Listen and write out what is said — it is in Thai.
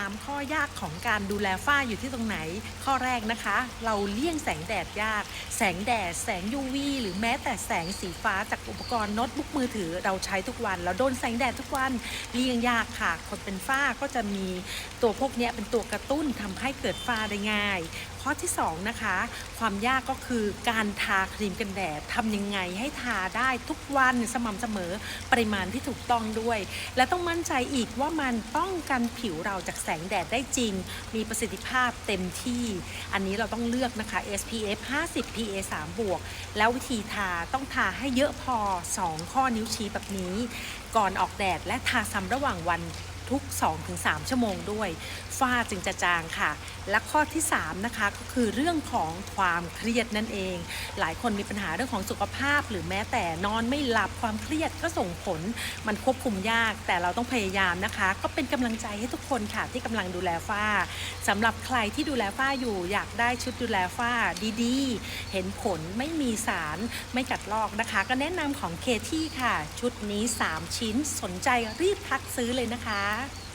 3 ข้อยากของการดูแลฝ้าอยู่ที่ตรงไหน ข้อแรกนะคะ เราเลี่ยงแสงแดดยาก สงแดด แสง UV หรือแม้แต่แสงสีฟ้าจากอุปกรณ์โน้ตบุ๊กมือถือเราใช้ทุกวัน แล้วโดนแสงแดดทุกวันเลี่ยงยากค่ะ คนเป็นฝ้าก็จะมีตัวพวกนี้เป็นตัวกระตุ้นทำให้เกิดฝ้าได้ง่าย ข้อที่2นะคะความยากก็คือการทาครีมกันแดดทำยังไงให้ทาได้ทุกวันสม่ำเสมอปริมาณที่ถูกต้องด้วย และต้องมั่นใจอีกว่ามันป้องกันผิวเราจากแสงแดดได้จริง มีประสิทธิภาพเต็มที่ อันนี้เราต้องเลือกนะคะ SPF 50 PA 3 บวก แล้ววิธีทาต้องทาให้เยอะพอ 2 ข้อนิ้วชี้แบบนี้ ก่อนออกแดดและทาซ้ำระหว่างวัน ทุก 2-3 ชั่วโมงด้วย ฝ้าจึงจะจางค่ะ และข้อที่3นะคะก็คือเรื่องของความเครียดนั่นเอง หลายคนมีปัญหาเรื่องของสุขภาพ หรือแม้แต่นอนไม่หลับความเครียดก็ส่งผล มันควบคุมยาก แต่เราต้องพยายามนะคะ ก็เป็นกำลังใจให้ทุกคนค่ะที่กำลังดูแลฝ้าสำหรับใครที่ดูแลฝ้าอยู่ อยากได้ชุดดูแลฝ้าดีๆ เห็นผลไม่มีสารไม่กัดลอกนะคะ ก็แนะนำของเคที่ค่ะ ชุดนี้ 3 ชิ้นสนใจรีบทักซื้อเลยนะคะนะคะ